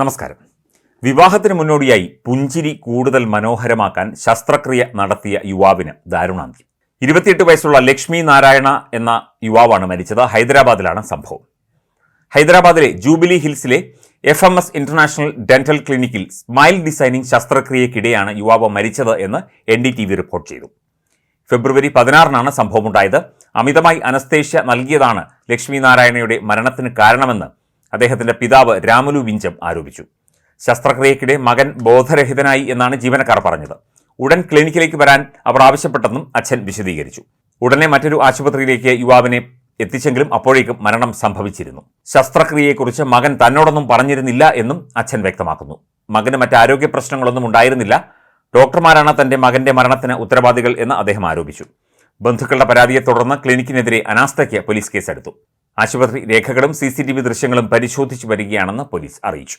നമസ്കാരം. വിവാഹത്തിന് മുന്നോടിയായി പുഞ്ചിരി കൂടുതൽ മനോഹരമാക്കാൻ ശസ്ത്രക്രിയ നടത്തിയ യുവാവിന് ദാരുണാന്ത്യം. ഇരുപത്തിയെട്ട് വയസ്സുള്ള ലക്ഷ്മി നാരായണ എന്ന യുവാവാണ് മരിച്ചത്. ഹൈദരാബാദിലാണ് സംഭവം. ഹൈദരാബാദിലെ Jubilee ഹിൽസിലെ F M S international dental ക്ലിനിക്കിൽ സ്മൈൽ ഡിസൈനിങ് ശസ്ത്രക്രിയക്കിടെയാണ് യുവാവ് മരിച്ചത് എന്ന് N D T V report ചെയ്തു. ഫെബ്രുവരി പതിനാറിനാണ് സംഭവമുണ്ടായത്. അമിതമായി അനസ്തേഷ്യ നൽകിയതാണ് ലക്ഷ്മി നാരായണയുടെ മരണത്തിന് കാരണമെന്ന് അദ്ദേഹത്തിന്റെ പിതാവ് രാമുലു വിഞ്ചം ആരോപിച്ചു. ശസ്ത്രക്രിയക്കിടെ മകൻ ബോധരഹിതനായി എന്നാണ് ജീവനക്കാർ പറഞ്ഞത്. ഉടൻ ക്ലിനിക്കിലേക്ക് വരാൻ അവർ ആവശ്യപ്പെട്ടെന്നും അച്ഛൻ വിശദീകരിച്ചു. ഉടനെ മറ്റൊരു ആശുപത്രിയിലേക്ക് യുവാവിനെ എത്തിച്ചെങ്കിലും അപ്പോഴേക്കും മരണം സംഭവിച്ചിരുന്നു. ശസ്ത്രക്രിയയെക്കുറിച്ച് മകൻ തന്നോടൊന്നും പറഞ്ഞിരുന്നില്ല എന്നും അച്ഛൻ വ്യക്തമാക്കുന്നു. മകന് മറ്റ് ആരോഗ്യ പ്രശ്നങ്ങളൊന്നും ഉണ്ടായിരുന്നില്ല. ഡോക്ടർമാരാണ് തന്റെ മകന്റെ മരണത്തിന് ഉത്തരവാദികൾ എന്ന് അദ്ദേഹം ആരോപിച്ചു. ബന്ധുക്കളുടെ പരാതിയെ തുടർന്ന് ക്ലിനിക്കിനെതിരെ അനാസ്ഥയ്ക്ക് പോലീസ് കേസെടുത്തു. ആശുപത്രി രേഖകളും സി ദൃശ്യങ്ങളും പരിശോധിച്ചു വരികയാണെന്ന് പോലീസ് അറിയിച്ചു